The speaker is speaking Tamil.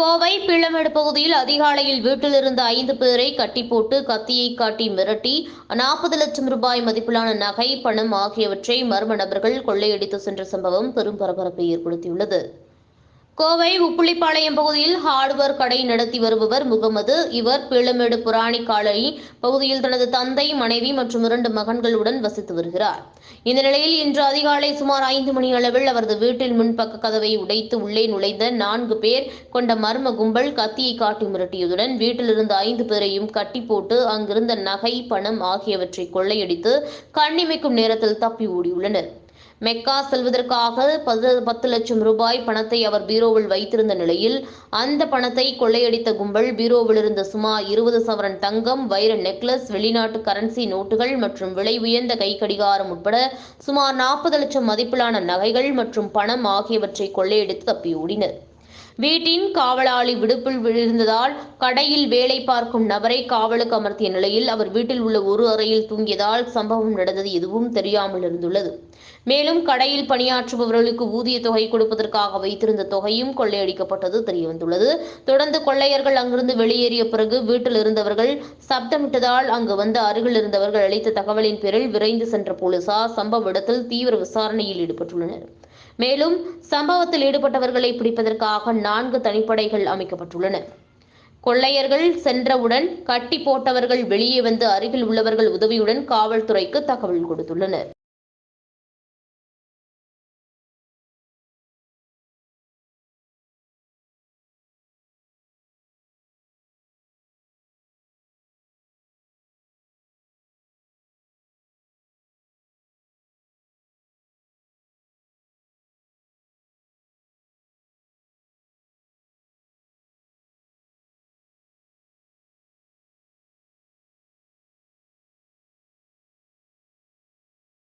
கோவை பிள்ளமேடு பகுதியில் அதிகாலையில் வீட்டிலிருந்த ஐந்து பேரை கட்டி போட்டு கத்தியை காட்டி மிரட்டி நாற்பது லட்சம் ரூபாய் மதிப்பிலான நகை பணம் ஆகியவற்றை மர்ம நபர்கள் கொள்ளையடித்து சென்ற சம்பவம் பெரும் பரபரப்பை ஏற்படுத்தியுள்ளது. கோவை உப்புளிப்பாளையம் பகுதியில் ஹார்ட்வேர் கடை நடத்தி வருபவர் முகமது. இவர் பீளமேடு புராணி காலனி பகுதியில் தனது தந்தை மனைவி மற்றும் இரண்டு மகன்களுடன் வசித்து வருகிறார். இந்த நிலையில் இன்று அதிகாலை சுமார் ஐந்து மணி அளவில் அவரது வீட்டில் முன்பக்க கதவை உடைத்து உள்ளே நுழைந்த நான்கு பேர் கொண்ட மர்ம கும்பல் கத்தியை காட்டி மிரட்டியதுடன் வீட்டிலிருந்து ஐந்து பேரையும் கட்டி போட்டு அங்கிருந்த நகை பணம் ஆகியவற்றை கொள்ளையடித்து கண்ணிமைக்கும் நேரத்தில் தப்பி ஓடியுள்ளனர். மெக்கா செல்வதற்காக பத்து பத்து லட்சம் ரூபாய் பணத்தை அவர் பீரோவில் வைத்திருந்த நிலையில் அந்த பணத்தை கொள்ளையடித்த கும்பல் பீரோவில் இருந்த சுமார் இருபது சவரன் தங்கம் வைர நெக்லஸ் வெளிநாட்டு கரன்சி நோட்டுகள் மற்றும் விலை உயர்ந்த கைக்கடிகாரம் உட்பட சுமார் நாற்பது லட்சம் மதிப்பிலான நகைகள் மற்றும் பணம் ஆகியவற்றை கொள்ளையடித்து தப்பியோடினர். வீட்டின் காவலாளி விடுப்பில் விழுந்ததால் கடையில் வேலை பார்க்கும் நபரை காவலுக்கு அமர்த்திய நிலையில் அவர் வீட்டில் உள்ள ஒரு அறையில் தூங்கியதால் சம்பவம் நடந்தது எதுவும் தெரியாமல் இருந்துள்ளது. மேலும் கடையில் பணியாற்றுபவர்களுக்கு ஊதிய தொகை கொடுப்பதற்காக வைத்திருந்த தொகையும் கொள்ளையடிக்கப்பட்டது தெரியவந்துள்ளது. தொடர்ந்து கொள்ளையர்கள் அங்கிருந்து வெளியேறிய பிறகு வீட்டில் இருந்தவர்கள் சப்தமிட்டதால் அங்கு வந்த அருகில் இருந்தவர்கள் அளித்த தகவலின் பேரில் விரைந்து சென்ற போலீசார் சம்பவ இடத்தில் தீவிர விசாரணையில் ஈடுபட்டுள்ளனர். மேலும் சம்பவத்தில் ஈடுபட்டவர்களை பிடிப்பதற்காக நான்கு தனிப்படைகள் அமைக்கப்பட்டுள்ளன. கொள்ளையர்கள் சென்றவுடன் கட்டி போட்டவர்கள் வெளியே வந்து அருகில் உள்ளவர்கள் உதவியுடன் காவல்துறைக்கு தகவல் கொடுத்துள்ளனர்.